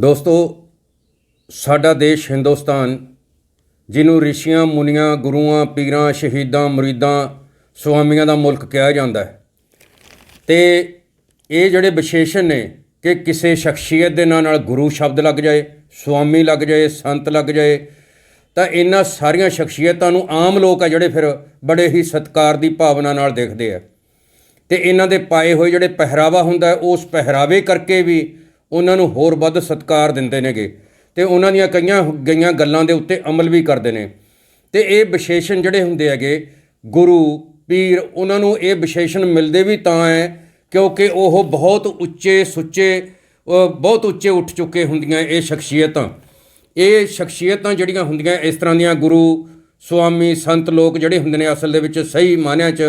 ਦੋਸਤੋ, ਸਾਡਾ ਦੇਸ਼ ਹਿੰਦੁਸਤਾਨ, ਜਿਹਨੂੰ ਰਿਸ਼ੀਆਂ, ਮੁਨੀਆਂ, ਗੁਰੂਆਂ, ਪੀਰਾਂ, ਸ਼ਹੀਦਾਂ, ਮੁਰੀਦਾਂ, ਸੁਆਮੀਆਂ ਦਾ ਮੁਲਕ ਕਿਹਾ ਜਾਂਦਾ ਹੈ। ਤੇ ਇਹ ਜਿਹੜੇ ਵਿਸ਼ੇਸ਼ਣ ਨੇ ਕਿ ਕਿਸੇ ਸ਼ਖਸੀਅਤ ਦੇ ਨਾਂ ਨਾਲ ਗੁਰੂ ਸ਼ਬਦ ਲੱਗ ਜਾਏ, ਸੁਆਮੀ ਲੱਗ ਜਾਏ, ਸੰਤ ਲੱਗ ਜਾਏ, ਤਾਂ ਇਹਨਾਂ ਸਾਰੀਆਂ ਸ਼ਖਸੀਅਤਾਂ ਨੂੰ ਆਮ ਲੋਕ ਆ ਜਿਹੜੇ ਫਿਰ ਬੜੇ ਹੀ ਸਤਿਕਾਰ ਦੀ ਭਾਵਨਾ ਨਾਲ ਦੇਖਦੇ ਆ। ਤੇ ਇਹਨਾਂ ਦੇ ਪਾਏ ਹੋਏ ਜਿਹੜੇ ਪਹਿਰਾਵਾ ਹੁੰਦਾ ਉਸ ਪਹਿਰਾਵੇ ਕਰਕੇ ਵੀ ਉਹਨਾਂ ਨੂੰ ਹੋਰ ਵੱਧ ਸਤਿਕਾਰ ਦਿੰਦੇ ਨੇਗੇ ਤੇ ਉਹਨਾਂ ਦੀਆਂ ਕਈਆਂ ਗਈਆਂ ਗੱਲਾਂ ਦੇ ਉੱਤੇ ਅਮਲ ਵੀ ਕਰਦੇ ਨੇ। ਤੇ ਇਹ ਵਿਸ਼ੇਸ਼ਣ ਜਿਹੜੇ ਹੁੰਦੇ ਹੈਗੇ, ਗੁਰੂ, ਪੀਰ, ਉਹਨਾਂ ਨੂੰ ਇਹ ਵਿਸ਼ੇਸ਼ਣ ਮਿਲਦੇ ਵੀ ਤਾਂ ਹੈ ਕਿਉਂਕਿ ਉਹ ਬਹੁਤ ਉੱਚੇ ਸੁੱਚੇ ਬਹੁਤ ਉੱਚੇ ਉੱਠ ਚੁੱਕੇ ਹੁੰਦੀਆਂ ਇਹ ਸ਼ਖਸੀਅਤਾਂ। ਇਹ ਸ਼ਖਸੀਅਤਾਂ ਜਿਹੜੀਆਂ ਹੁੰਦੀਆਂ ਇਸ ਤਰ੍ਹਾਂ ਦੀਆਂ ਗੁਰੂ, ਸੁਆਮੀ, ਸੰਤ ਲੋਕ ਜਿਹੜੇ ਹੁੰਦੇ ਨੇ ਅਸਲ ਦੇ ਵਿੱਚ ਸਹੀ ਮਾਨਿਆਂ 'ਚ,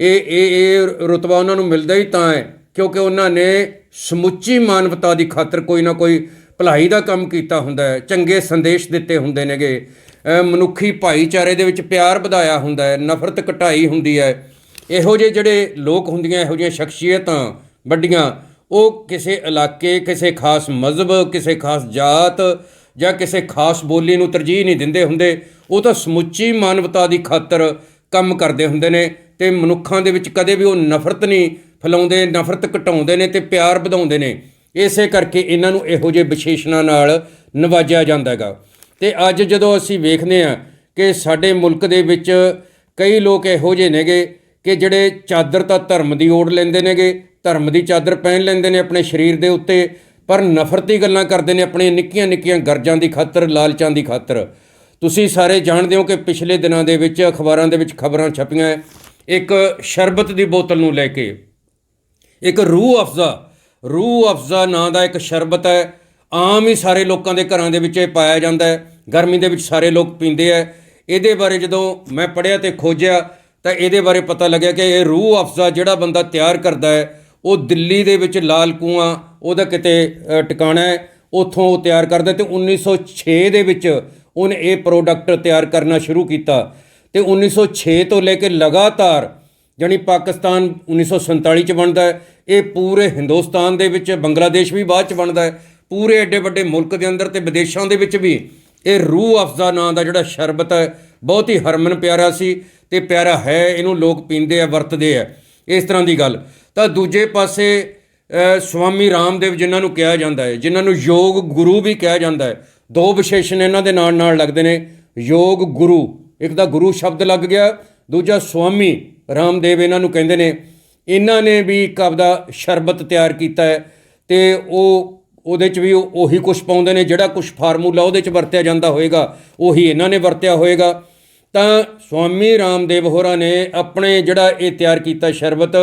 ਇਹ ਇਹ ਇਹ ਰੁਤਬਾ ਉਹਨਾਂ ਨੂੰ ਮਿਲਦਾ ਹੀ ਤਾਂ ਹੈ। ਕਿਉਂਕਿ ਉਹਨਾਂ ਨੇ ਸਮੁੱਚੀ ਮਾਨਵਤਾ ਦੀ ਖਾਤਰ ਕੋਈ ਨਾ ਕੋਈ ਭਲਾਈ ਦਾ ਕੰਮ ਕੀਤਾ ਹੁੰਦਾ ਹੈ, ਚੰਗੇ ਸੰਦੇਸ਼ ਦਿੱਤੇ ਹੁੰਦੇ ਨੇਗੇ। ਮਨੁੱਖੀ ਭਾਈਚਾਰੇ ਦੇ ਵਿੱਚ ਪਿਆਰ ਵਧਾਇਆ ਹੁੰਦਾ ਹੈ, ਨਫ਼ਰਤ ਘਟਾਈ ਹੁੰਦੀ ਹੈ। ਇਹੋ ਜਿਹੇ ਜਿਹੜੇ ਲੋਕ ਹੁੰਦੀਆਂ, ਇਹੋ ਜਿਹੀਆਂ ਸ਼ਖਸੀਅਤਾਂ ਵੱਡੀਆਂ, ਉਹ ਕਿਸੇ ਇਲਾਕੇ, ਕਿਸੇ ਖਾਸ ਮਜ਼ਹਬ, ਕਿਸੇ ਖਾਸ ਜਾਤ ਜਾਂ ਕਿਸੇ ਖਾਸ ਬੋਲੀ ਨੂੰ ਤਰਜੀਹ ਨਹੀਂ ਦਿੰਦੇ ਹੁੰਦੇ। ਉਹ ਤਾਂ ਸਮੁੱਚੀ ਮਾਨਵਤਾ ਦੀ ਖਾਤਰ ਕੰਮ ਕਰਦੇ ਹੁੰਦੇ ਨੇ ਤੇ ਮਨੁੱਖਾਂ ਦੇ ਵਿੱਚ ਕਦੇ ਵੀ ਉਹ ਨਫ਼ਰਤ ਨਹੀਂ ਫੈਲਾਉਂਦੇ, ਨਫ਼ਰਤ ਘਟਾਉਂਦੇ ਨੇ ਤੇ ਪਿਆਰ ਵਧਾਉਂਦੇ ਨੇ। ਇਸੇ ਕਰਕੇ ਇਹਨਾਂ ਨੂੰ ਇਹੋ ਜਿਹੇ ਵਿਸ਼ੇਸ਼ਣਾਂ ਨਾਲ ਨਵਾਜਿਆ ਜਾਂਦਾ ਹੈਗਾ। ਤੇ ਅੱਜ ਜਦੋਂ ਅਸੀਂ ਵੇਖਦੇ ਹਾਂ ਕਿ ਸਾਡੇ ਮੁਲਕ ਦੇ ਵਿੱਚ ਕਈ ਲੋਕ ਇਹੋ ਜਿਹੇ ਨੇਗੇ ਕਿ ਜਿਹੜੇ ਚਾਦਰ ਤਾਂ ਧਰਮ ਦੀ ਓੜ ਲੈਂਦੇ ਨੇਗੇ, ਧਰਮ ਦੀ ਚਾਦਰ ਪਹਿਨ ਲੈਂਦੇ ਨੇ ਆਪਣੇ ਸਰੀਰ ਦੇ ਉੱਤੇ, ਪਰ ਨਫ਼ਰਤੀ ਗੱਲਾਂ ਕਰਦੇ ਨੇ ਆਪਣੀਆਂ ਨਿੱਕੀਆਂ ਨਿੱਕੀਆਂ ਗਰਜਾਂ ਦੀ ਖਾਤਰ, ਲਾਲਚਾਂ ਦੀ ਖਾਤਰ। ਤੁਸੀਂ ਸਾਰੇ ਜਾਣਦੇ ਹੋ ਕਿ ਪਿਛਲੇ ਦਿਨਾਂ ਦੇ ਵਿੱਚ ਅਖਬਾਰਾਂ ਦੇ ਵਿੱਚ ਖਬਰਾਂ ਛਪੀਆਂ। ਇੱਕ ਸ਼ਰਬਤ ਦੀ ਬੋਤਲ ਨੂੰ ਲੈ ਕੇ ਇੱਕ ਰੂਹ ਅਫਜ਼ਾ ਰੂਹ ਅਫਜ਼ਾ ਨਾਂ ਦਾ ਇੱਕ ਸ਼ਰਬਤ ਹੈ, ਆਮ ਹੀ ਸਾਰੇ ਲੋਕਾਂ ਦੇ ਘਰਾਂ ਦੇ ਵਿੱਚ ਇਹ ਪਾਇਆ ਜਾਂਦਾ ਹੈ, ਗਰਮੀ ਦੇ ਵਿੱਚ ਸਾਰੇ ਲੋਕ ਪੀਂਦੇ ਆ ਇਹਦੇ ਬਾਰੇ ਜਦੋਂ ਮੈਂ ਪੜ੍ਹਿਆ ਤੇ ਖੋਜਿਆ, ਤਾਂ ਇਹਦੇ ਬਾਰੇ ਪਤਾ ਲੱਗਿਆ ਕਿ ਇਹ ਰੂਹ ਅਫਜ਼ਾ ਜਿਹੜਾ ਬੰਦਾ ਤਿਆਰ ਕਰਦਾ ਹੈ, ਉਹ ਦਿੱਲੀ ਦੇ ਵਿੱਚ ਲਾਲ ਕੂਆਂ, ਉਹਦਾ ਕਿਤੇ ਟਿਕਾਣਾ ਹੈ, ਉੱਥੋਂ ਉਹ ਤਿਆਰ ਕਰਦਾ ਤੇ 1906 ਦੇ ਵਿੱਚ ਉਹਨੇ ਇਹ ਪ੍ਰੋਡਕਟ ਤਿਆਰ ਕਰਨਾ ਸ਼ੁਰੂ ਕੀਤਾ। ਤੇ 1906 ਤੋਂ ਲੈ ਕੇ ਲਗਾਤਾਰ, ਜਾਣੀ ਪਾਕਿਸਤਾਨ 1947 ਚ ਬਣਦਾ ਹੈ ਇਹ ਪੂਰੇ ਹਿੰਦੁਸਤਾਨ ਦੇ ਵਿੱਚ ਬੰਗਲਾਦੇਸ਼ ਵੀ ਬਾਅਦ ਚ ਬਣਦਾ ਹੈ ਪੂਰੇ ਐਡੇ ਵੱਡੇ ਮੁਲਕ ਦੇ ਅੰਦਰ ਤੇ ਵਿਦੇਸ਼ਾਂ ਦੇ ਵਿੱਚ ਵੀ। ਇਹ ਰੂਹ ਅਫਜ਼ਾ ਨਾਂ ਦਾ ਜਿਹੜਾ ਸ਼ਰਬਤ ਹੈ ਬਹੁਤ ਹੀ ਹਰਮਨ ਪਿਆਰਾ ਸੀ ਤੇ ਪਿਆਰਾ ਹੈ ਇਹਨੂੰ ਲੋਕ ਪੀਂਦੇ ਆ ਵਰਤਦੇ ਆ ਇਸ ਤਰ੍ਹਾਂ ਦੀ ਗੱਲ। ਤਾਂ ਦੂਜੇ ਪਾਸੇ ਅ, ਸਵਾਮੀ ਰਾਮਦੇਵ ਜਿਨ੍ਹਾਂ ਨੂੰ ਕਿਹਾ ਜਾਂਦਾ ਹੈ ਜਿਨ੍ਹਾਂ ਨੂੰ ਯੋਗ ਗੁਰੂ ਵੀ ਕਿਹਾ ਜਾਂਦਾ ਹੈ ਦੋ ਵਿਸ਼ੇਸ਼ਣ ਇਹਨਾਂ ਦੇ ਨਾਲ ਨਾਲ ਲੱਗਦੇ ਨੇ ਯੋਗ ਗੁਰੂ ਇੱਕ ਤਾਂ ਗੁਰੂ ਸ਼ਬਦ ਲੱਗ ਗਿਆ ਦੂਜਾ ਸਵਾਮੀ ਰਾਮਦੇਵ ਇਹਨਾਂ ਨੂੰ ਕਹਿੰਦੇ ਨੇ ਇਹਨਾਂ ਨੇ ਵੀ ਇੱਕ ਆਪਦਾ ਸ਼ਰਬਤ ਤਿਆਰ ਕੀਤਾ ਹੈ ਤੇ ਉਹ, ਉਹਦੇ ਚ ਵੀ ਉਹੀ ਕੁਝ ਪਾਉਂਦੇ ਨੇ, ਜਿਹੜਾ ਕੁਝ ਫਾਰਮੂਲਾ ਉਹਦੇ ਚ ਵਰਤਿਆ ਜਾਂਦਾ ਹੋਏਗਾ, ਉਹੀ ਇਹਨਾਂ ਨੇ ਵਰਤਿਆ ਹੋਏਗਾ। ਤਾਂ ਸਵਾਮੀ ਰਾਮਦੇਵ ਹੋਰਾਂ ਨੇ ਆਪਣੇ ਜਿਹੜਾ ਇਹ ਤਿਆਰ ਕੀਤਾ ਸ਼ਰਬਤ,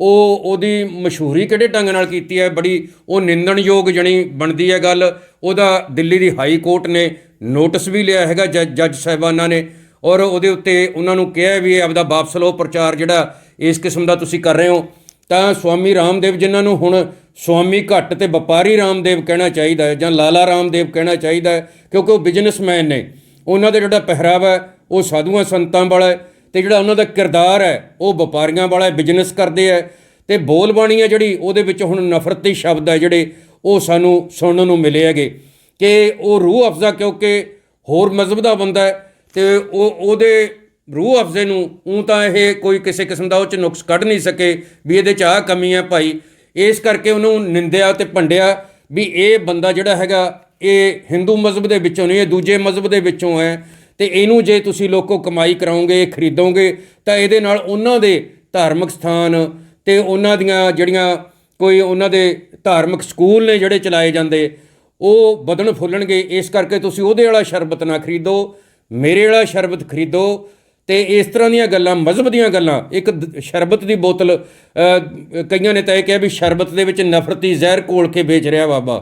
ਉਹ ਉਹਦੀ ਮਸ਼ਹੂਰੀ ਕਿਹੜੇ ਢੰਗ ਨਾਲ ਕੀਤੀ ਹੈ? ਬੜੀ ਉਹ ਨਿੰਦਣਯੋਗ ਜਣੀ ਬਣਦੀ ਹੈ ਗੱਲ। ਉਹਦਾ ਦਿੱਲੀ ਦੀ ਹਾਈ ਕੋਰਟ ਨੇ ਨੋਟਿਸ ਵੀ ਲਿਆ ਹੈਗਾ ਜੱਜ ਜੱਜ ਸਾਹਿਬਾਨਾਂ ਨੇ। ਔਰ ਉਹਦੇ ਉੱਤੇ ਉਹਨਾਂ ਨੂੰ ਕਿਹਾ ਵੀ ਇਹ ਆਪਦਾ ਵਾਪਸ ਲਓ ਪ੍ਰਚਾਰ ਜਿਹੜਾ ਇਸ ਕਿਸਮ ਦਾ ਤੁਸੀਂ ਕਰ ਰਹੇ ਹੋ। ਤਾਂ ਸਵਾਮੀ ਰਾਮਦੇਵ ਜਿਨ੍ਹਾਂ ਨੂੰ ਹੁਣ ਸਵਾਮੀ ਘੱਟ ਤੇ ਵਪਾਰੀ ਰਾਮਦੇਵ ਕਹਿਣਾ ਚਾਹੀਦਾ ਹੈ ਜਾਂ ਲਾਲਾ ਰਾਮਦੇਵ ਕਹਿਣਾ ਚਾਹੀਦਾ ਹੈ, ਕਿਉਂਕਿ ਉਹ ਬਿਜ਼ਨਸਮੈਨ ਨੇ। ਉਹਨਾਂ ਦਾ ਜਿਹੜਾ ਪਹਿਰਾਵਾ ਉਹ ਸਾਧੂਆਂ ਸੰਤਾਂ ਵਾਲਾ ਹੈ ਤੇ ਜਿਹੜਾ ਉਹਨਾਂ ਦਾ ਕਿਰਦਾਰ ਹੈ, ਉਹ ਵਪਾਰੀਆਂ ਵਾਲਾ ਹੈ ਬਿਜ਼ਨਸ ਕਰਦੇ ਹੈ। ਤੇ ਬੋਲ ਬਾਣੀ ਹੈ ਜਿਹੜੀ, ਉਹਦੇ ਵਿੱਚ ਹੁਣ ਨਫ਼ਰਤੀ ਸ਼ਬਦ ਹੈ ਜਿਹੜੇ, ਉਹ ਸਾਨੂੰ ਸੁਣਨ ਨੂੰ ਮਿਲੇ ਹੈਗੇ। ਕਿ ਉਹ ਰੂਹ ਅਫਜ਼ਾ ਕਿਉਂਕਿ ਹੋਰ ਮਜ਼ਹਬ ਦਾ ਬੰਦਾ ਹੈ ਤੇ ਉਹ, ਉਹਦੇ ਰੂਹ ਅਫਜ਼ੇ ਨੂੰ ਉਹ ਤਾਂ ਇਹ ਕੋਈ ਕਿਸੇ ਕਿਸਮ ਦਾ ਉਹ ਚ ਨੁਕਸ ਕੱਢ ਨਹੀਂ ਸਕੇ ਵੀ ਇਹਦੇ ਚ ਆਹ ਕਮੀ ਹੈ ਭਾਈ। ਇਸ ਕਰਕੇ ਉਹਨੂੰ ਨਿੰਦਿਆ ਤੇ ਭੰਡਿਆ ਵੀ ਇਹ ਬੰਦਾ ਜਿਹੜਾ ਹੈਗਾ, ਇਹ ਹਿੰਦੂ ਮਜ਼ਹਬ ਦੇ ਵਿੱਚੋਂ ਨਹੀਂ, ਇਹ ਦੂਜੇ ਮਜ਼ਹਬ ਦੇ ਵਿੱਚੋਂ ਹੈ। ਤੇ ਇਹਨੂੰ ਜੇ ਤੁਸੀਂ ਲੋਕੋ ਕਮਾਈ ਕਰਾਉਂਗੇ ਖਰੀਦੋਗੇ, ਤਾਂ ਇਹਦੇ ਨਾਲ ਉਹਨਾਂ ਦੇ ਧਾਰਮਿਕ ਸਥਾਨ ਤੇ ਉਹਨਾਂ ਦੀਆਂ ਜਿਹੜੀਆਂ ਕੋਈ ਉਹਨਾਂ ਦੇ ਧਾਰਮਿਕ ਸਕੂਲ ਨੇ ਜਿਹੜੇ ਚਲਾਏ ਜਾਂਦੇ, ਉਹ ਵਧਣ ਫੁੱਲਣਗੇ। ਇਸ ਕਰਕੇ ਤੁਸੀਂ ਉਹਦੇ ਵਾਲਾ ਸ਼ਰਬਤ ਨਾ ਖਰੀਦੋ। ਮੇਰੇ ਵਾਲਾ ਸ਼ਰਬਤ ਖਰੀਦੋ। ਤੇ ਇਸ ਤਰ੍ਹਾਂ ਦੀਆਂ ਗੱਲਾਂ, ਮਜ਼ਹਬ ਦੀਆਂ ਗੱਲਾਂ, ਇੱਕ ਸ਼ਰਬਤ ਦੀ ਬੋਤਲ ਕਈਆਂ ਨੇ ਤਾਂ ਇਹ ਕਿਹਾ ਵੀ ਸ਼ਰਬਤ ਦੇ ਵਿੱਚ ਨਫ਼ਰਤੀ ਜ਼ਹਿਰ ਘੋਲ ਕੇ ਵੇਚ ਰਿਹਾ ਬਾਬਾ।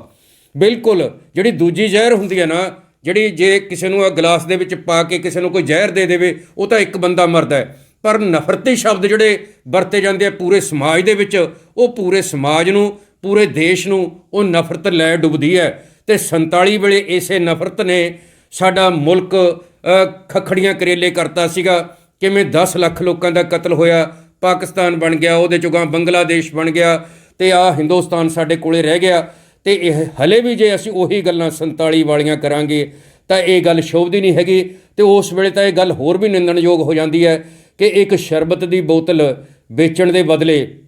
ਬਿਲਕੁਲ, ਜਿਹੜੀ ਦੂਜੀ ਜ਼ਹਿਰ ਹੁੰਦੀ ਹੈ ਨਾ, ਜਿਹੜੀ ਜੇ ਕਿਸੇ ਨੂੰ ਆ ਗਲਾਸ ਦੇ ਵਿੱਚ ਪਾ ਕੇ ਕਿਸੇ ਨੂੰ ਕੋਈ ਜ਼ਹਿਰ ਦੇ ਦੇਵੇ, ਉਹ ਤਾਂ ਇੱਕ ਬੰਦਾ ਮਰਦਾ ਹੈ। ਪਰ ਨਫ਼ਰਤੀ ਸ਼ਬਦ ਜਿਹੜੇ ਵਰਤੇ ਜਾਂਦੇ ਆ ਪੂਰੇ ਸਮਾਜ ਦੇ ਵਿੱਚ, ਉਹ ਪੂਰੇ ਸਮਾਜ ਨੂੰ, ਪੂਰੇ ਦੇਸ਼ ਨੂੰ, ਉਹ ਨਫ਼ਰਤ ਲੈ ਡੁੱਬਦੀ ਹੈ। ਤੇ 47 ਵੇਲੇ ਇਸੇ ਨਫ਼ਰਤ ਨੇ ਸਾਡਾ ਮੁਲਕ ਅ, ਖੱਖੜੀਆਂ ਕਰੇਲੇ ਕਰਤਾ ਸੀਗਾ। ਕਿਵੇਂ 10 ਲੱਖ ਲੋਕਾਂ ਦਾ ਕਤਲ ਹੋਇਆ ਪਾਕਿਸਤਾਨ ਬਣ ਗਿਆ ਉਹਦੇ ਚੋਂ ਗਾਂ ਬੰਗਲਾਦੇਸ਼ ਬਣ ਗਿਆ ਤੇ ਆ ਹਿੰਦੁਸਤਾਨ ਸਾਡੇ ਕੋਲੇ ਰਹਿ ਗਿਆ। ਤੇ ਇਹ ਹਲੇ ਵੀ ਜੇ ਅਸੀਂ ਉਹੀ ਗੱਲਾਂ 47 ਵਾਲੀਆਂ ਕਰਾਂਗੇ ਤਾਂ ਇਹ ਗੱਲ ਸ਼ੋਭਦੀ ਨਹੀਂ ਹੈਗੀ। ਤੇ ਉਸ ਵੇਲੇ ਤਾਂ ਇਹ ਗੱਲ ਹੋਰ ਵੀ ਨਿੰਦਣਯੋਗ ਹੋ ਜਾਂਦੀ ਹੈ ਕਿ ਇੱਕ ਸ਼ਰਬਤ ਦੀ ਬੋਤਲ ਵੇਚਣ ਦੇ ਬਦਲੇ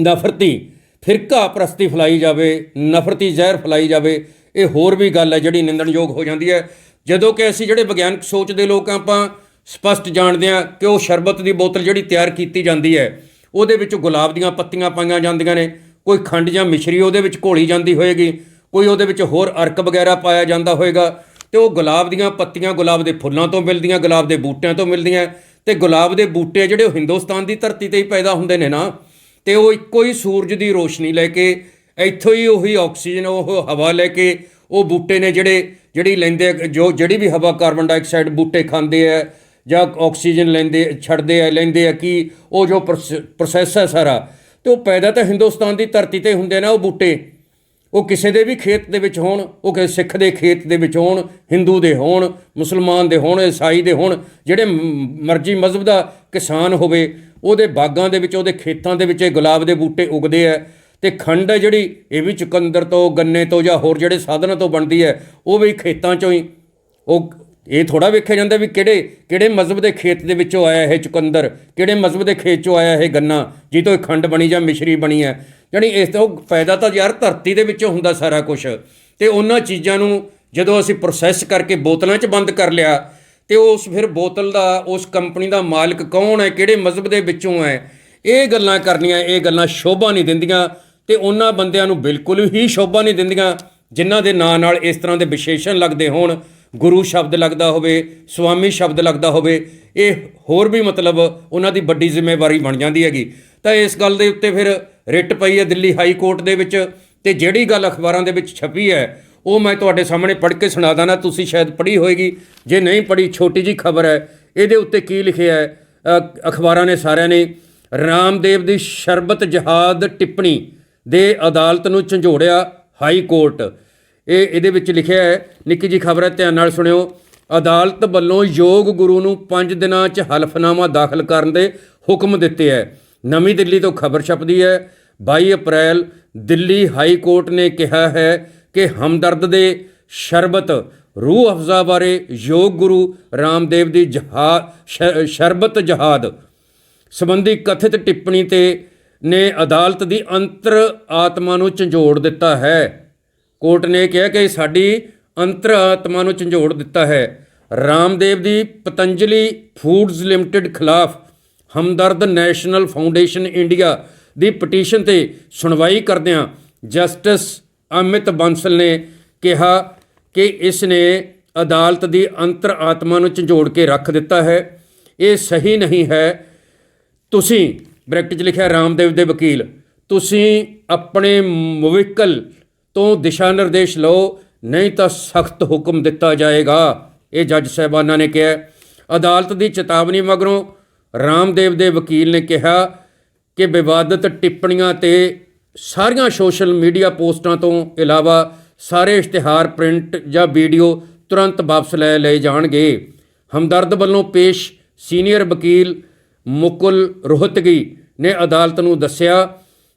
ਨਫ਼ਰਤੀ ਫਿਰਕਾ ਪ੍ਰਸਤੀ ਫਲਾਈ ਜਾਵੇ ਨਫ਼ਰਤੀ ਜ਼ਹਿਰ ਫਲਾਈ ਜਾਵੇ ਇਹ ਹੋਰ ਵੀ ਗੱਲ ਹੈ ਜਿਹੜੀ ਨਿੰਦਣਯੋਗ ਹੋ ਜਾਂਦੀ ਹੈ। ਜਦੋਂ ਕਿ ਅਸੀਂ ਜਿਹੜੇ ਵਿਗਿਆਨਕ ਸੋਚ ਦੇ ਲੋਕ ਹਾਂ, ਆਪਾਂ ਸਪਸ਼ਟ ਜਾਣਦੇ ਹਾਂ ਕਿ ਉਹ ਸ਼ਰਬਤ ਦੀ ਬੋਤਲ ਜਿਹੜੀ ਤਿਆਰ ਕੀਤੀ ਜਾਂਦੀ ਹੈ ਉਹਦੇ ਵਿੱਚ ਗੁਲਾਬ ਦੀਆਂ ਪੱਤੀਆਂ ਪਾਈਆਂ ਜਾਂਦੀਆਂ ਨੇ ਕੋਈ ਖੰਡ ਜਾਂ ਮਿਸ਼ਰੀ ਉਹਦੇ ਵਿੱਚ ਘੋਲੀ ਜਾਂਦੀ ਹੋਏਗੀ ਕੋਈ ਉਹਦੇ ਵਿੱਚ ਹੋਰ ਅਰਕ ਵਗੈਰਾ ਪਾਇਆ ਜਾਂਦਾ ਹੋਏਗਾ ਤੇ ਉਹ ਗੁਲਾਬ ਦੀਆਂ ਪੱਤੀਆਂ ਗੁਲਾਬ ਦੇ ਫੁੱਲਾਂ ਤੋਂ ਮਿਲਦੀਆਂ ਗੁਲਾਬ ਦੇ ਬੂਟਿਆਂ ਤੋਂ ਮਿਲਦੀਆਂ ਤੇ ਗੁਲਾਬ ਦੇ ਬੂਟੇ ਜਿਹੜੇ ਉਹ ਹਿੰਦੁਸਤਾਨ ਦੀ ਧਰਤੀ ਤੇ ਹੀ ਪੈਦਾ ਹੁੰਦੇ ਨੇ ਨਾ ਤੇ ਉਹ ਇੱਕੋ ਹੀ ਸੂਰਜ ਦੀ ਰੋਸ਼ਨੀ ਲੈ ਕੇ ਇੱਥੋਂ ਹੀ ਉਹੀ ਆਕਸੀਜਨ ਉਹ ਹਵਾ ਲੈ ਕੇ ਉਹ ਬੂਟੇ ਨੇ ਜਿਹੜੇ ਜਿਹੜੀ ਲੈਂਦੇ ਆ, ਜੋ ਜਿਹੜੀ ਵੀ ਹਵਾ ਕਾਰਬਨ ਡਾਈਆਕਸਾਈਡ ਬੂਟੇ ਖਾਂਦੇ ਆ ਜਾਂ ਆਕਸੀਜਨ ਲੈਂਦੇ ਛੱਡਦੇ ਆ ਲੈਂਦੇ ਆ ਕਿ ਉਹ ਜੋ ਪ੍ਰੋਸੈਸ ਹੈ ਸਾਰਾ ਤੇ ਉਹ ਪੈਦਾ ਤਾਂ ਹਿੰਦੁਸਤਾਨ ਦੀ ਧਰਤੀ ਤੇ ਹੁੰਦੇ ਨੇ ਉਹ ਬੂਟੇ। ਉਹ ਕਿਸੇ ਦੇ ਵੀ ਖੇਤ ਦੇ ਵਿੱਚ ਹੋਣ ਉਹ ਕਿਸੇ ਸਿੱਖ ਦੇ ਖੇਤ ਦੇ ਵਿੱਚ ਹੋਣ ਹਿੰਦੂ ਦੇ ਹੋਣ ਮੁਸਲਮਾਨ ਦੇ ਹੋਣ ਈਸਾਈ ਦੇ ਹੋਣ ਜਿਹੜੇ ਮਰਜ਼ੀ ਮਜ਼ਹਬ ਦਾ ਕਿਸਾਨ ਹੋਵੇ ਉਹਦੇ ਬਾਗਾਂ ਦੇ ਵਿੱਚ ਉਹਦੇ ਖੇਤਾਂ ਦੇ ਵਿੱਚ ਇਹ ਗੁਲਾਬ ਦੇ ਬੂਟੇ ਉਗਦੇ ਆ। ਤੇ ਖੰਡ ਹੈ ਜਿਹੜੀ ਇਹ ਵੀ ਚੁਕੰਦਰ ਤੋਂ, ਗੰਨੇ ਤੋਂ ਜਾਂ ਹੋਰ ਜਿਹੜੇ ਸਾਧਨਾਂ ਤੋਂ ਬਣਦੀ ਹੈ, ਉਹ ਵੀ ਖੇਤਾਂ ਚੋਂ ਹੀ। ਉਹ ਇਹ ਥੋੜਾ ਵੇਖਿਆ ਜਾਂਦਾ ਵੀ ਕਿਹੜੇ ਕਿਹੜੇ ਮਜ਼ਹਬ ਦੇ ਖੇਤ ਦੇ ਵਿੱਚੋਂ ਆਇਆ ਇਹ ਚੁਕੰਦਰ, ਕਿਹੜੇ ਮਜ਼ਹਬ ਦੇ ਖੇਤ ਚੋਂ ਆਇਆ ਇਹ ਗੰਨਾ ਜਿਹ ਤੋਂ ਇਹ ਖੰਡ ਬਣੀ ਜਾਂ ਮਿਸ਼ਰੀ ਬਣੀ ਹੈ। ਜਾਣੀ ਇਸ ਤੋਂ ਫਾਇਦਾ ਤਾਂ ਯਾਰ ਧਰਤੀ ਦੇ ਵਿੱਚੋਂ ਹੁੰਦਾ ਸਾਰਾ ਕੁਝ ਤੇ ਉਹਨਾਂ ਚੀਜ਼ਾਂ ਨੂੰ ਜਦੋਂ ਅਸੀਂ ਪ੍ਰੋਸੈਸ ਕਰਕੇ ਬੋਤਲਾਂ 'ਚ ਬੰਦ ਕਰ ਲਿਆ, ਤੇ ਉਸ ਫਿਰ ਬੋਤਲ ਦਾ, ਉਸ ਕੰਪਨੀ ਦਾ ਮਾਲਕ ਕੌਣ ਹੈ, ਕਿਹੜੇ ਮਜ਼ਹਬ ਦੇ ਵਿੱਚੋਂ ਹੈ, ਇਹ ਗੱਲਾਂ ਕਰਨੀਆਂ, ਇਹ ਗੱਲਾਂ ਸ਼ੋਭਾ ਨਹੀਂ ਦਿੰਦੀਆਂ। ਤੇ ਉਹਨਾਂ ਬੰਦਿਆਂ ਨੂੰ ਬਿਲਕੁਲ ਹੀ ਸ਼ੋਭਾ ਨਹੀਂ ਦਿੰਦੀਆਂ, ਜਿਨ੍ਹਾਂ ਦੇ ਨਾਂ ਨਾਲ ਇਸ ਤਰ੍ਹਾਂ ਦੇ ਵਿਸ਼ੇਸ਼ਣ ਲੱਗਦੇ ਹੋਣ, ਗੁਰੂ ਸ਼ਬਦ ਲੱਗਦਾ ਹੋਵੇ, ਸੁਆਮੀ ਸ਼ਬਦ ਲੱਗਦਾ ਹੋਵੇ, ਇਹ ਹੋਰ ਵੀ ਮਤਲਬ ਉਹਨਾਂ ਦੀ ਵੱਡੀ ਜ਼ਿੰਮੇਵਾਰੀ ਬਣ ਜਾਂਦੀ ਹੈਗੀ। ਤਾਂ ਇਸ ਗੱਲ ਦੇ ਉੱਤੇ ਫਿਰ ਰਿਟ ਪਈ ਹੈ ਦਿੱਲੀ ਹਾਈ ਕੋਰਟ ਦੇ ਵਿੱਚ, ਤੇ ਜਿਹੜੀ ਗੱਲ ਅਖਬਾਰਾਂ ਦੇ ਵਿੱਚ ਛਪੀ ਹੈ, ਉਹ ਮੈਂ ਤੁਹਾਡੇ ਸਾਹਮਣੇ ਪੜ੍ਹ ਕੇ ਸੁਣਾ ਦਾਂ ਤੁਸੀਂ ਸ਼ਾਇਦ ਪੜ੍ਹੀ ਹੋਏਗੀ। ਜੇ ਨਹੀਂ ਪੜ੍ਹੀ, ਛੋਟੀ ਜੀ ਖਬਰ ਹੈ, ਇਹਦੇ ਉੱਤੇ ਕੀ ਲਿਖਿਆ ਹੈ? ਅਖਬਾਰਾਂ ਨੇ ਸਾਰਿਆਂ ਨੇ, ਰਾਮਦੇਵ ਦੀ ਸ਼ਰਬਤ ਜਹਾਦ ਟਿੱਪਣੀ। ਦੇ ਅਦਾਲਤ ਨੂੰ ਝੰਜੋੜਿਆ ਹਾਈ ਕੋਰਟ। ਇਹ ਇਹਦੇ ਵਿੱਚ ਲਿਖਿਆ ਹੈ, ਨਿੱਕੀ ਜੀ ਖਬਰ ਹੈ, ਧਿਆਨ ਨਾਲ ਸੁਣਿਓ। ਅਦਾਲਤ ਵੱਲੋਂ ਯੋਗ ਗੁਰੂ ਨੂੰ 5 ਦਿਨਾਂ 'ਚ ਹਲਫਨਾਮਾ ਦਾਖਲ ਕਰਨ ਦੇ ਹੁਕਮ ਦਿੱਤੇ ਹੈ। ਨਵੀਂ ਦਿੱਲੀ ਤੋਂ ਖਬਰ ਛਪਦੀ ਹੈ 22 ਅਪ੍ਰੈਲ, ਦਿੱਲੀ ਹਾਈ ਕੋਰਟ ਨੇ ਕਿਹਾ ਹੈ ਕਿ ਹਮਦਰਦ ਦੇ ਸ਼ਰਬਤ, ਰੂਹ ਅਫਜ਼ਾ ਬਾਰੇ ਯੋਗ ਗੁਰੂ ਰਾਮਦੇਵ ਦੀ ਜਹਾ ਸ਼ਰਬਤ ਜਹਾਦ। ਸੰਬੰਧੀ ਕਥਿਤ ਟਿੱਪਣੀ ਤੇ ਨੇ ਅਦਾਲਤ ਦੀ ਅੰਤਰ ਆਤਮਾ ਨੂੰ ਝੰਜੋੜ ਦਿੱਤਾ ਹੈ। ਕੋਰਟ ਨੇ ਕਿਹਾ ਕਿ ਸਾਡੀ ਅੰਤਰ ਆਤਮਾ ਨੂੰ ਝੰਜੋੜ ਦਿੱਤਾ ਹੈ। ਰਾਮਦੇਵ ਦੀ ਪਤੰਜਲੀ ਫੂਡਜ਼ ਲਿਮਟਿਡ ਖਿਲਾਫ ਹਮਦਰਦ ਨੈਸ਼ਨਲ ਫਾਊਂਡੇਸ਼ਨ ਇੰਡੀਆ ਦੀ ਪਟੀਸ਼ਨ ਤੇ ਸੁਣਵਾਈ ਕਰਦਿਆਂ ਜਸਟਿਸ ਅਮਿਤ ਬੰਸਲ ਨੇ ਕਿਹਾ ਕਿ ਇਸ ਨੇ ਅਦਾਲਤ ਦੀ ਅੰਤਰ ਆਤਮਾ ਨੂੰ ਝੰਜੋੜ ਕੇ ਰੱਖ ਦਿੱਤਾ ਹੈ। ਇਹ ਸਹੀ ਨਹੀਂ ਹੈ। ਤੁਸੀਂ ਬ੍ਰੈਕਟ 'ਚ ਲਿਖਿਆ ਰਾਮਦੇਵ ਦੇ ਵਕੀਲ, ਤੁਸੀਂ ਆਪਣੇ ਮੁਵੱਕਲ ਤੋਂ ਦਿਸ਼ਾ ਨਿਰਦੇਸ਼ ਲਓ, ਨਹੀਂ ਤਾਂ ਸਖਤ ਹੁਕਮ ਦਿੱਤਾ ਜਾਏਗਾ। ਇਹ ਜੱਜ ਸਾਹਿਬਾਨਾਂ ਨੇ ਕਿਹਾ। ਅਦਾਲਤ ਦੀ ਚੇਤਾਵਨੀ ਮਗਰੋਂ ਰਾਮਦੇਵ ਦੇ ਵਕੀਲ ਨੇ ਕਿਹਾ ਕਿ ਵਿਵਾਦਤ ਟਿੱਪਣੀਆਂ ਤੇ ਸਾਰੀਆਂ ਸੋਸ਼ਲ ਮੀਡੀਆ ਪੋਸਟਾਂ ਤੋਂ ਇਲਾਵਾ ਸਾਰੇ ਇਸ਼ਤਿਹਾਰ, ਪ੍ਰਿੰਟ ਜਾਂ ਵੀਡੀਓ ਤੁਰੰਤ ਵਾਪਸ ਲੈ ਲਏ ਜਾਣਗੇ। ਹਮਦਰਦ ਵੱਲੋਂ ਪੇਸ਼ ਸੀਨੀਅਰ ਵਕੀਲ ਮੁਕੁਲ ਰੋਹਤਗੀ ਨੇ ਅਦਾਲਤ ਨੂੰ ਦੱਸਿਆ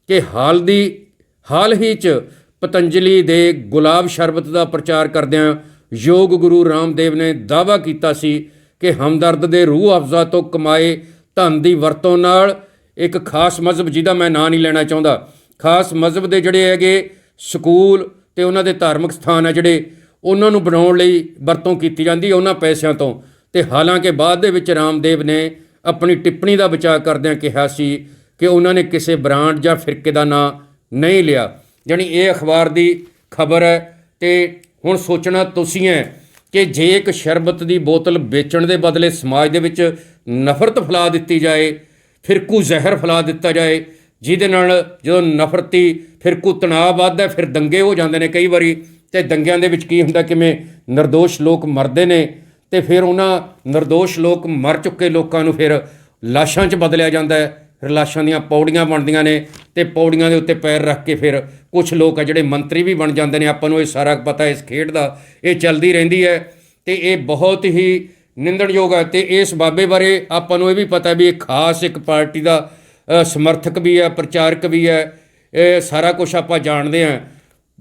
ਕਿ ਹਾਲ ਦੀ, ਹਾਲ ਹੀ ਚ ਪਤੰਜਲੀ ਦੇ ਗੁਲਾਬ ਸ਼ਰਬਤ ਦਾ ਪ੍ਰਚਾਰ ਕਰਦਿਆਂ ਯੋਗ ਗੁਰੂ ਰਾਮਦੇਵ ਨੇ ਦਾਅਵਾ ਕੀਤਾ ਸੀ ਕਿ ਹਮਦਰਦ ਦੇ ਰੂਹ ਅਫਜ਼ਾ ਤੋਂ ਕਮਾਏ ਧਨ ਦੀ ਵਰਤੋਂ ਨਾਲ ਇੱਕ ਖਾਸ ਮਜ਼ਹਬ ਜਿਹਦਾ ਮੈਂ ਨਾਂ ਨਹੀਂ ਲੈਣਾ ਚਾਹੁੰਦਾ, ਖਾਸ ਮਜ਼ਹਬ ਦੇ ਜਿਹੜੇ ਹੈਗੇ ਸਕੂਲ ਤੇ ਉਹਨਾਂ ਦੇ ਧਾਰਮਿਕ ਸਥਾਨ ਆ ਜਿਹੜੇ ਉਹਨਾਂ ਨੂੰ ਬਣਾਉਣ ਲਈ ਵਰਤੋਂ ਕੀਤੀ ਜਾਂਦੀ ਹੈ ਉਹਨਾਂ ਪੈਸਿਆਂ ਤੋਂ ਤੇ ਹਾਲਾਂਕਿ ਬਾਅਦ ਦੇ ਵਿੱਚ ਰਾਮਦੇਵ ਨੇ ਆਪਣੀ ਟਿੱਪਣੀ ਦਾ ਬਚਾਅ ਕਰਦਿਆਂ ਕਿਹਾ ਸੀ ਕਿ ਉਹਨਾਂ ਨੇ ਕਿਸੇ ਬ੍ਰਾਂਡ ਜਾਂ ਫਿਰਕੇ ਦਾ ਨਾਂ ਨਹੀਂ ਲਿਆ। ਜਾਣੀ ਇਹ ਅਖਬਾਰ ਦੀ ਖਬਰ ਹੈ ਤੇ ਹੁਣ ਸੋਚਣਾ ਤੁਸੀਂ ਹੈ ਕਿ ਜੇ ਇੱਕ ਸ਼ਰਬਤ ਦੀ ਬੋਤਲ ਵੇਚਣ ਦੇ ਬਦਲੇ ਸਮਾਜ ਦੇ ਵਿੱਚ ਨਫ਼ਰਤ ਫੈਲਾ ਦਿੱਤੀ ਜਾਏ, ਫਿਰਕੂ ਜ਼ਹਿਰ ਫੈਲਾ ਦਿੱਤਾ ਜਾਏ, ਜਿਹਦੇ ਨਾਲ ਜਦੋਂ ਨਫ਼ਰਤੀ ਫਿਰਕੂ ਤਣਾਅ ਵੱਧਦਾ, ਫਿਰ ਦੰਗੇ ਹੋ ਜਾਂਦੇ ਨੇ ਕਈ ਵਾਰੀ, ਤੇ ਦੰਗਿਆਂ ਦੇ ਵਿੱਚ ਕੀ ਹੁੰਦਾ, ਕਿਵੇਂ નિર્ਦੋਸ਼ ਲੋਕ ਮਰਦੇ ਨੇ ਤੇ ਫਿਰ ਉਹਨਾਂ નિર્ਦੋਸ਼ ਲੋਕ ਮਰ ਚੁੱਕੇ ਲੋਕਾਂ ਨੂੰ ਫਿਰ ਲਾਸ਼ਾਂ 'ਚ ਬਦਲਿਆ ਜਾਂਦਾ ਹੈ। ਫਿਰ ਲਾਸ਼ਾਂ ਦੀਆਂ ਪੌੜੀਆਂ ਬਣਦੀਆਂ ਨੇ ਤੇ ਪੌੜੀਆਂ ਦੇ ਉੱਤੇ ਪੈਰ ਰੱਖ ਕੇ ਫਿਰ ਕੁਝ ਲੋਕ ਆ ਜਿਹੜੇ ਮੰਤਰੀ ਵੀ ਬਣ ਜਾਂਦੇ ਨੇ। ਆਪਾਂ ਨੂੰ ਇਹ ਸਾਰਾ ਪਤਾ ਇਸ ਖੇਡ ਦਾ, ਇਹ ਚੱਲਦੀ ਰਹਿੰਦੀ ਹੈ ਤੇ ਇਹ ਬਹੁਤ ਹੀ ਨਿੰਦਣਯੋਗ ਹੈ ਤੇ ਇਸ ਬਾਬੇ ਬਾਰੇ ਆਪਾਂ ਨੂੰ ਇਹ ਵੀ ਪਤਾ ਵੀ ਇਹ ਖਾਸ ਇੱਕ ਪਾਰਟੀ ਦਾ ਸਮਰਥਕ ਵੀ ਹੈ, ਪ੍ਰਚਾਰਕ ਵੀ ਹੈ। ਇਹ ਸਾਰਾ ਕੁਝ ਆਪਾਂ ਜਾਣਦੇ ਹਾਂ।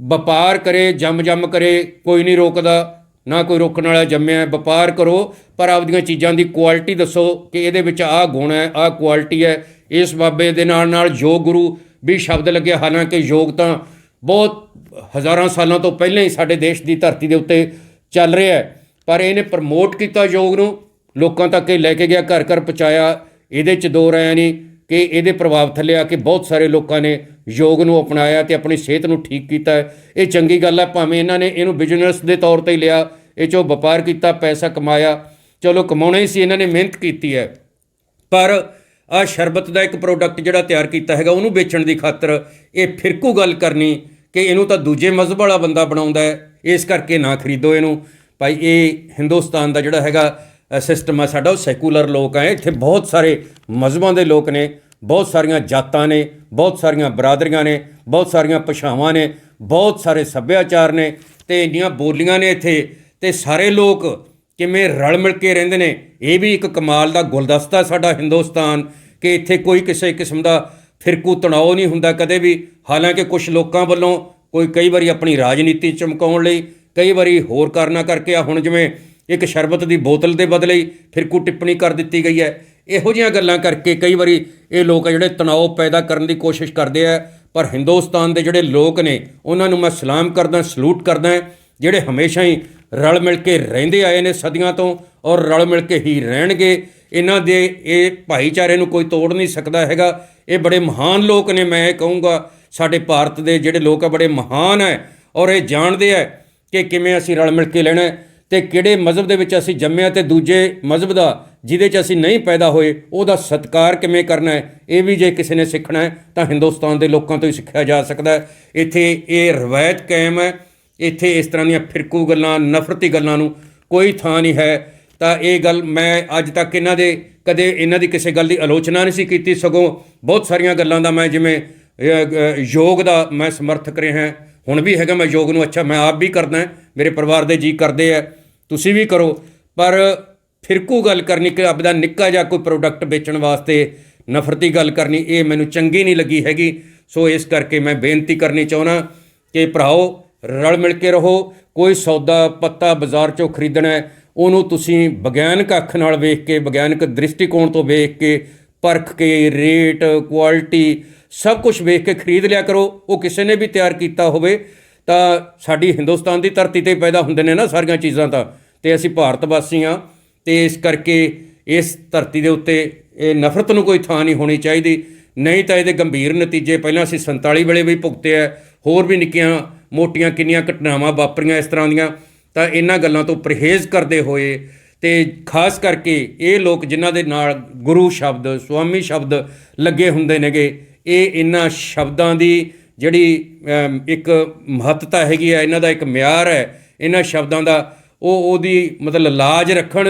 ਵਪਾਰ ਕਰੇ ਜੰਮ ਜੰਮ ਕਰੇ, ਕੋਈ ਨਹੀਂ ਰੋਕਦਾ। ਨਾ ਕੋਈ ਰੋਕਣ ਵਾਲਾ ਜੰਮਿਆ ਵਪਾਰ ਕਰੋ, ਪਰ ਆਪਦੀਆਂ ਚੀਜ਼ਾਂ ਦੀ ਕੁਆਲਿਟੀ ਦੱਸੋ ਕਿ ਇਹਦੇ ਵਿੱਚ ਆਹ ਗੁਣ ਹੈ, ਆਹ ਕੁਆਲਿਟੀ ਹੈ। ਇਸ ਬਾਬੇ ਦੇ ਨਾਲ ਨਾਲ ਯੋਗ ਗੁਰੂ ਵੀ ਸ਼ਬਦ ਲੱਗਿਆ ਹਾਲਾਂਕਿ ਯੋਗ ਤਾਂ ਬਹੁਤ ਹਜ਼ਾਰਾਂ ਸਾਲਾਂ ਤੋਂ ਪਹਿਲਾਂ ਹੀ ਸਾਡੇ ਦੇਸ਼ ਦੀ ਧਰਤੀ ਦੇ ਉੱਤੇ ਚੱਲ ਰਿਹਾ ਹੈ, ਪਰ ਇਹਨੇ ਪ੍ਰਮੋਟ ਕੀਤਾ ਯੋਗ ਨੂੰ। ਲੋਕਾਂ ਤੱਕ ਇਹ ਲੈ ਕੇ ਗਿਆ, ਘਰ ਘਰ ਪਹੁੰਚਾਇਆ, ਇਹਦੇ ਚ ਦੋ ਰਾਇਆ ਨਹੀਂ ਕਿ ਇਹਦੇ ਪ੍ਰਭਾਵ ਥੱਲੇ ਆ ਕੇ ਬਹੁਤ ਸਾਰੇ ਲੋਕਾਂ ਨੇ ਯੋਗ ਨੂੰ ਅਪਣਾਇਆ ਤੇ ਆਪਣੀ ਸਿਹਤ ਨੂੰ ਠੀਕ ਕੀਤਾ। ਇਹ ਚੰਗੀ ਗੱਲ ਹੈ ਭਾਵੇਂ ਇਹਨਾਂ ਨੇ ਇਹਨੂੰ ਬਿਜ਼ਨਸ ਦੇ ਤੌਰ ਤੇ ਲਿਆ, ਇਹ ਚੋਂ ਵਪਾਰ ਕੀਤਾ, ਪੈਸਾ ਕਮਾਇਆ। ਚਲੋ, ਕਮਾਉਣਾ ਹੀ ਸੀ, ਇਹਨਾਂ ਨੇ ਮਿਹਨਤ ਕੀਤੀ ਹੈ। ਪਰ ਆ ਸ਼ਰਬਤ ਦਾ ਇੱਕ ਪ੍ਰੋਡਕਟ ਜਿਹੜਾ ਤਿਆਰ ਕੀਤਾ ਹੈਗਾ, ਉਹਨੂੰ ਵੇਚਣ ਦੀ ਖਾਤਰ ਇਹ ਫਿਰਕੂ ਗੱਲ ਕਰਨੀ ਕਿ ਇਹਨੂੰ ਤਾਂ ਦੂਜੇ ਮਜ਼ਹਬ ਵਾਲਾ ਬੰਦਾ ਬਣਾਉਂਦਾ ਹੈ, ਇਸ ਕਰਕੇ ਨਾ ਖਰੀਦੋ ਇਹਨੂੰ। ਭਾਈ, ਇਹ ਹਿੰਦੁਸਤਾਨ ਦਾ ਜਿਹੜਾ ਹੈਗਾ ਸਿਸਟਮ ਆ ਸਾਡਾ, ਉਹ ਸੈਕੂਲਰ ਲੋਕ ਆ ਇੱਥੇ ਬਹੁਤ ਸਾਰੇ ਮਜ਼ਹਬਾਂ ਦੇ ਲੋਕ ਨੇ, ਬਹੁਤ ਸਾਰੀਆਂ ਜਾਤਾਂ ਨੇ, ਬਹੁਤ ਸਾਰੀਆਂ ਬਰਾਦਰੀਆਂ ਨੇ, ਬਹੁਤ ਸਾਰੀਆਂ ਭਾਸ਼ਾਵਾਂ ਨੇ, ਬਹੁਤ ਸਾਰੇ ਸੱਭਿਆਚਾਰ ਨੇ ਤੇ ਇੰਨੀਆਂ ਬੋਲੀਆਂ ਨੇ ਇੱਥੇ ਤੇ ਸਾਰੇ ਲੋਕ ਕਿਵੇਂ ਰਲ ਮਿਲ ਕੇ ਰਹਿੰਦੇ ਨੇ। ਇਹ ਵੀ ਇੱਕ ਕਮਾਲ ਦਾ ਗੁਲਦਸਤਾ ਸਾਡਾ ਹਿੰਦੁਸਤਾਨ ਕਿ ਇੱਥੇ ਕੋਈ ਕਿਸੇ ਕਿਸਮ ਦਾ ਫਿਰਕੂ ਤਣਾਅ ਨਹੀਂ ਹੁੰਦਾ ਕਦੇ ਵੀ। ਹਾਲਾਂਕਿ ਕੁਝ ਲੋਕਾਂ ਵੱਲੋਂ ਕੋਈ ਕਈ ਵਾਰੀ ਆਪਣੀ ਰਾਜਨੀਤੀ ਚਮਕਾਉਣ ਲਈ, ਕਈ ਵਾਰੀ ਹੋਰ ਕਾਰਨਾਂ ਕਰਕੇ ਆ। ਹੁਣ ਜਿਵੇਂ ਇੱਕ ਸ਼ਰਬਤ ਦੀ ਬੋਤਲ ਦੇ ਬਦਲੇ ਫਿਰ ਫਿਰਕੂ ਟਿੱਪਣੀ ਕਰ ਦਿੱਤੀ ਗਈ ਹੈ। ਇਹੋ ਜਿਹੀਆਂ ਗੱਲਾਂ ਕਰਕੇ ਕਈ ਵਾਰੀ ਇਹ ਲੋਕ ਆ ਜਿਹੜੇ ਤਣਾਅ ਪੈਦਾ ਕਰਨ ਦੀ ਕੋਸ਼ਿਸ਼ ਕਰਦੇ ਆ, ਪਰ ਹਿੰਦੁਸਤਾਨ ਦੇ ਜਿਹੜੇ ਲੋਕ ਨੇ, ਉਹਨਾਂ ਨੂੰ ਮੈਂ ਸਲਾਮ ਕਰਦਾ, ਸਲੂਟ ਕਰਦਾ ਜਿਹੜੇ ਹਮੇਸ਼ਾ ਹੀ ਰਲ ਮਿਲ ਕੇ ਰਹਿੰਦੇ ਆਏ ਨੇ ਸਦੀਆਂ ਤੋਂ ਔਰ ਰਲ ਮਿਲ ਕੇ ਹੀ ਰਹਿਣਗੇ, ਇਹਨਾਂ ਦੇ ਇਹ ਭਾਈਚਾਰੇ ਨੂੰ ਕੋਈ ਤੋੜ ਨਹੀਂ ਸਕਦਾ ਹੈਗਾ। ਇਹ ਬੜੇ ਮਹਾਨ ਲੋਕ ਨੇ, ਮੈਂ ਇਹ ਕਹੂੰਗਾ, ਸਾਡੇ ਭਾਰਤ ਦੇ ਜਿਹੜੇ ਲੋਕ ਆ ਬੜੇ ਮਹਾਨ ਹੈ ਔਰ ਇਹ ਜਾਣਦੇ ਆ ਕਿ ਕਿਵੇਂ ਅਸੀਂ ਰਲ ਮਿਲ ਕੇ ਲੈਣਾ ਤੇ ਕਿਹੜੇ ਮਜ਼ਹਬ ਦੇ ਵਿੱਚ ਅਸੀਂ ਜੰਮਿਆ ਤੇ ਦੂਜੇ ਮਜ਼ਹਬ ਦਾ, ਜਿਹਦੇ 'ਚ ਅਸੀਂ ਨਹੀਂ ਪੈਦਾ ਹੋਏ, ਉਹਦਾ ਸਤਿਕਾਰ ਕਿਵੇਂ ਕਰਨਾ ਹੈ? ਇਹ ਵੀ ਜੇ ਕਿਸੇ ਨੇ ਸਿੱਖਣਾ ਹੈ, ਤਾਂ ਹਿੰਦੁਸਤਾਨ ਦੇ ਲੋਕਾਂ ਤੋਂ ਹੀ ਸਿੱਖਿਆ ਜਾ ਸਕਦਾ ਹੈ। ਇੱਥੇ ਇਹ ਰਵਾਇਤ ਕਾਇਮ ਹੈ। ਇੱਥੇ ਇਸ ਤਰ੍ਹਾਂ ਦੀਆਂ ਫਿਰਕੂ ਗੱਲਾਂ, ਨਫ਼ਰਤੀ ਗੱਲਾਂ ਨੂੰ ਕੋਈ ਥਾਂ ਨਹੀਂ ਹੈ। ਤਾਂ ਇਹ ਗੱਲ ਮੈਂ ਅੱਜ ਤੱਕ ਇਹਨਾਂ ਦੇ, ਕਦੇ ਇਹਨਾਂ ਦੀ ਕਿਸੇ ਗੱਲ ਦੀ ਆਲੋਚਨਾ ਨਹੀਂ ਸੀ ਕੀਤੀ। ਸਗੋਂ ਬਹੁਤ ਸਾਰੀਆਂ ਗੱਲਾਂ ਦਾ ਮੈਂ ਜਿਵੇਂ ਯੋਗ ਦਾ ਮੈਂ ਸਮਰਥਕ ਰਿਹਾ। ਹੁਣ ਵੀ ਹੈਗਾ ਮੈਂ ਯੋਗ ਨੂੰ, ਅੱਛਾ, ਮੈਂ ਆਪ ਵੀ ਕਰਦਾ ਮੇਰੇ ਪਰਿਵਾਰ ਦੇ ਜੀ ਕਰਦੇ ਆ। ਤੁਸੀਂ ਵੀ ਕਰੋ। ਪਰ ਫਿਰਕੂ ਗੱਲ ਕਰਨੀ ਕਿ ਆਪਦਾ ਨਿੱਕਾ ਜਿਹਾ ਕੋਈ ਪ੍ਰੋਡਕਟ ਵੇਚਣ ਵਾਸਤੇ ਨਫ਼ਰਤੀ ਗੱਲ ਕਰਨੀ, ਇਹ ਮੈਨੂੰ ਚੰਗੀ ਨਹੀਂ ਲੱਗੀ ਹੈਗੀ। ਸੋ ਇਸ ਕਰਕੇ ਮੈਂ ਬੇਨਤੀ ਕਰਨੀ ਚਾਹੁੰਦਾ ਕਿ ਭਰਾਓ, ਰਲ ਮਿਲ ਕੇ ਰਹੋ। ਕੋਈ ਸੌਦਾ ਪੱਤਾ ਬਾਜ਼ਾਰ ਚੋਂ ਖਰੀਦਣਾ ਹੈ, ਉਹਨੂੰ ਤੁਸੀਂ ਵਿਗਿਆਨਕ ਅੱਖ ਨਾਲ ਵੇਖ ਕੇ ਵਿਗਿਆਨਕ ਦ੍ਰਿਸ਼ਟੀਕੋਣ ਤੋਂ ਵੇਖ ਕੇ, ਪਰਖ ਕੇ, ਰੇਟ ਕੁਆਲਿਟੀ ਸਭ ਕੁਝ ਵੇਖ ਕੇ ਖਰੀਦ ਲਿਆ ਕਰੋ। ਉਹ ਕਿਸੇ ਨੇ ਵੀ ਤਿਆਰ ਕੀਤਾ ਹੋਵੇ। ਤਾਂ ਸਾਡੀ ਹਿੰਦੁਸਤਾਨ ਦੀ ਧਰਤੀ ਤੇ ਪੈਦਾ ਹੁੰਦੇ ਨੇ ਨਾ ਸਾਰੀਆਂ ਚੀਜ਼ਾਂ ਤਾਂ। ਤੇ ਅਸੀਂ ਭਾਰਤ ਵਾਸੀ ਹਾਂ, ਤੇ ਇਸ ਕਰਕੇ ਇਸ ਧਰਤੀ ਦੇ ਉੱਤੇ ਇਹ ਨਫ਼ਰਤ ਨੂੰ ਕੋਈ ਥਾਂ ਨਹੀਂ ਹੋਣੀ ਚਾਹੀਦੀ। ਨਹੀਂ ਤਾਂ ਇਹਦੇ ਗੰਭੀਰ ਨਤੀਜੇ, ਪਹਿਲਾਂ ਅਸੀਂ 47 ਵੇਲੇ ਵੀ ਭੁਗਤੇ ਆ, ਹੋਰ ਵੀ ਨਿੱਕੀਆਂ ਮੋਟੀਆਂ ਕਿੰਨੀਆਂ ਘਟਨਾਵਾਂ ਵਾਪਰੀਆਂ ਇਸ ਤਰ੍ਹਾਂ ਦੀਆਂ। ਤਾਂ ਇਹਨਾਂ ਗੱਲਾਂ ਤੋਂ ਪਰਹੇਜ਼ ਕਰਦੇ ਹੋਏ ਤੇ ਖਾਸ ਕਰਕੇ ਇਹ ਲੋਕ ਜਿਨ੍ਹਾਂ ਦੇ ਨਾਲ ਗੁਰੂ ਸ਼ਬਦ, ਸੁਆਮੀ ਸ਼ਬਦ ਲੱਗੇ ਹੁੰਦੇ ਨੇਗੇ, ਇਹ ਇਹਨਾਂ ਸ਼ਬਦਾਂ ਦੀ ਜਿਹੜੀ ਇੱਕ ਮਹੱਤਤਾ ਹੈਗੀ ਹੈ ਇਹਨਾਂ ਦਾ ਇੱਕ ਮਿਆਰ ਹੈ ਇਹਨਾਂ ਸ਼ਬਦਾਂ ਦਾ ਉਹ ਉਹਦੀ ਮਤਲਬ ਲਾਜ ਰੱਖਣ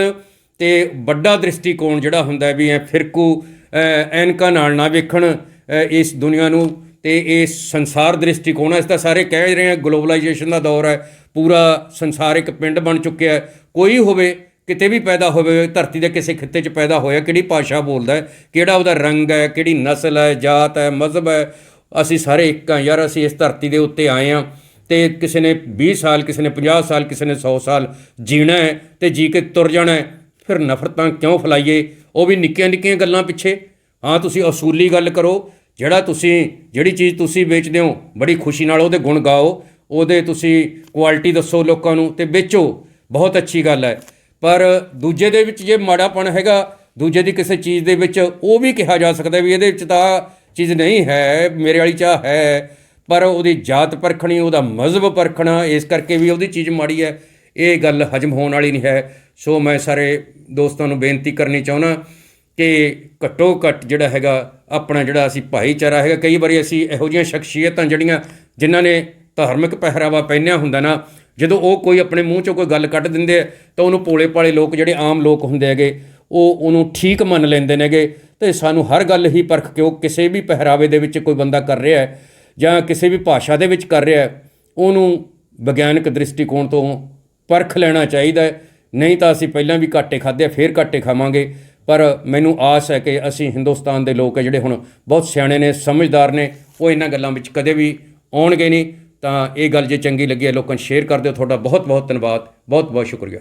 ਤੇ ਵੱਡਾ ਦ੍ਰਿਸ਼ਟੀਕੋਣ ਜਿਹੜਾ ਹੁੰਦਾ ਵੀ ਐ ਫਿਰਕੂ ਅ, ਐਨਕਾਂ ਨਾਲ ਨਾ ਵੇਖਣ ਇਸ ਦੁਨੀਆ ਨੂੰ ਤੇ ਇਹ ਸੰਸਾਰ ਦ੍ਰਿਸ਼ਟੀਕੋਣ ਹੈ। ਇਸ ਤਾਂ ਸਾਰੇ ਕਹਿ ਰਹੇ ਆ ਗਲੋਬਲਾਈਜੇਸ਼ਨ ਦਾ ਦੌਰ ਹੈ ਪੂਰਾ ਸੰਸਾਰ ਇੱਕ ਪਿੰਡ ਬਣ ਚੁੱਕਿਆ ਹੈ। ਕੋਈ ਹੋਵੇ ਕਿਤੇ ਵੀ ਪੈਦਾ ਹੋਵੇ ਧਰਤੀ ਦੇ ਕਿਸੇ ਖਿੱਤੇ 'ਚ ਪੈਦਾ ਹੋਇਆ ਕਿਹੜੀ ਭਾਸ਼ਾ ਬੋਲਦਾ ਹੈ ਕਿਹੜਾ ਉਹਦਾ ਰੰਗ ਹੈ ਕਿਹੜੀ ਨਸਲ ਹੈ ਜਾਤ ਹੈ ਮਜ਼ਹਬ ਹੈ ਅਸੀਂ ਸਾਰੇ ਇੱਕ ਹਾਂ ਯਾਰ, ਅਸੀਂ ਇਸ ਧਰਤੀ ਦੇ ਉੱਤੇ ਆਏ ਹਾਂ ਤੇ ਕਿਸੇ ਨੇ 20 ਸਾਲ, ਕਿਸੇ ਨੇ 50 ਸਾਲ, ਕਿਸੇ ਨੇ 100 ਸਾਲ ਜੀਣਾ ਹੈ ਤੇ ਜੀ ਕੇ ਤੁਰ ਜਾਣਾ ਹੈ। ਫਿਰ ਨਫ਼ਰਤਾਂ ਕਿਉਂ ਫੈਲਾਈਏ? ਉਹ ਵੀ ਨਿੱਕੀਆਂ ਨਿੱਕੀਆਂ ਗੱਲਾਂ ਪਿੱਛੇ। ਹਾਂ, ਤੁਸੀਂ ਅਸੂਲੀ ਗੱਲ ਕਰੋ। ਜਿਹੜਾ ਤੁਸੀਂ, ਜਿਹੜੀ ਚੀਜ਼ ਤੁਸੀਂ ਵੇਚਦੇ ਹੋ, ਬੜੀ ਖੁਸ਼ੀ ਨਾਲ ਉਹਦੇ ਗੁਣ ਗਾਓ, ਉਹਦੇ ਤੁਸੀਂ ਕੁਆਲਿਟੀ ਦੱਸੋ ਲੋਕਾਂ ਨੂੰ ਤੇ ਵੇਚੋ। ਬਹੁਤ ਅੱਛੀ ਗੱਲ ਹੈ। ਪਰ ਦੂਜੇ ਦੇ ਵਿੱਚ ਜੇ ਮਾੜਾਪਣ ਹੈਗਾ, ਦੂਜੇ ਦੀ ਕਿਸੇ ਚੀਜ਼ ਦੇ ਵਿੱਚ ਉਹ ਵੀ ਕਿਹਾ ਜਾ ਸਕਦਾ ਵੀ ਇਹਦੇ ਵਿੱਚ ਤਾਂ ਚੀਜ਼ ਨਹੀਂ ਹੈ, ਮੇਰੇ ਵਾਲੀ ਚਾਹ ਹੈ, ਪਰ ਉਹਦੀ ਜਾਤ ਪਰਖਣੀ, ਉਹਦਾ ਮਜ਼ਹਬ ਪਰਖਣਾ, ਇਸ ਕਰਕੇ ਵੀ ਉਹਦੀ ਚੀਜ਼ ਮਾੜੀ ਹੈ। ਇਹ ਗੱਲ ਹਜਮ ਹੋਣ ਵਾਲੀ ਨਹੀਂ ਹੈ। ਸੋ ਮੈਂ ਸਾਰੇ ਦੋਸਤਾਂ ਨੂੰ ਬੇਨਤੀ ਕਰਨੀ ਚਾਹੁੰਦਾ ਕਿ ਘੱਟੋ ਘੱਟ ਜਿਹੜਾ ਹੈਗਾ, ਆਪਣਾ ਜਿਹੜਾ ਅਸੀਂ ਭਾਈਚਾਰਾ ਹੈਗਾ, ਕਈ ਵਾਰੀ ਅਸੀਂ ਇਹੋ ਜਿਹੀਆਂ ਸ਼ਖਸੀਅਤਾਂ ਜਿਹੜੀਆਂ ਜਿਨ੍ਹਾਂ ਨੇ ਧਾਰਮਿਕ ਪਹਿਰਾਵਾ ਪਹਿਨਿਆ ਹੁੰਦਾ ਨਾ, ਜਦੋਂ ਉਹ ਕੋਈ ਆਪਣੇ ਮੂੰਹ ਚੋਂ ਕੋਈ ਗੱਲ ਕੱਢ ਦਿੰਦੇ ਆ, ਤਾਂ ਉਹਨੂੰ ਪੋਲੇ ਪਾਲੇ ਲੋਕ ਜਿਹੜੇ ਆਮ ਲੋਕ ਹੁੰਦੇ ਹੈਗੇ, ਉਹ ਉਹਨੂੰ ਠੀਕ ਮੰਨ ਲੈਂਦੇ ਨੇਗੇ। ਤੇ ਸਾਨੂੰ ਹਰ ਗੱਲ ਹੀ ਪਰਖ ਕੇ ਉਹ ਕਿਸੇ ਵੀ ਪਹਿਰਾਵੇ ਦੇ ਵਿੱਚ ਕੋਈ ਬੰਦਾ ਕਰ ਰਿਹਾ ਹੈ ਜਾਂ ਕਿਸੇ ਵੀ ਭਾਸ਼ਾ ਦੇ ਵਿੱਚ ਕਰ ਰਿਹਾ ਹੈ, ਉਹਨੂੰ ਵਿਗਿਆਨਕ ਦ੍ਰਿਸ਼ਟੀਕੋਣ ਤੋਂ ਪਰਖ ਲੈਣਾ ਚਾਹੀਦਾ ਹੈ। ਨਹੀਂ ਤਾਂ ਅਸੀਂ ਪਹਿਲਾਂ ਵੀ ਘਾਟੇ ਖਾਦੇ ਆ, ਫੇਰ ਘਾਟੇ ਖਾਵਾਂਗੇ। ਪਰ ਮੈਨੂੰ ਆਸ ਹੈ ਕਿ ਅਸੀਂ ਹਿੰਦੁਸਤਾਨ ਦੇ ਲੋਕ ਹੈ ਜਿਹੜੇ ਹੁਣ ਬਹੁਤ ਸਿਆਣੇ ਨੇ, ਸਮਝਦਾਰ ਨੇ, ਉਹ ਇਹਨਾਂ ਗੱਲਾਂ ਵਿੱਚ ਕਦੇ ਵੀ ਆਉਣਗੇ ਨਹੀਂ। ਤਾਂ ਇਹ ਗੱਲ ਜੇ ਚੰਗੀ ਲੱਗੀ ਹੈ, ਲੋਕਾਂ ਨੂੰ ਸ਼ੇਅਰ ਕਰ ਦਿਓ। ਤੁਹਾਡਾ ਬਹੁਤ ਬਹੁਤ ਧੰਨਵਾਦ। ਬਹੁਤ ਬਹੁਤ ਸ਼ੁਕਰੀਆ।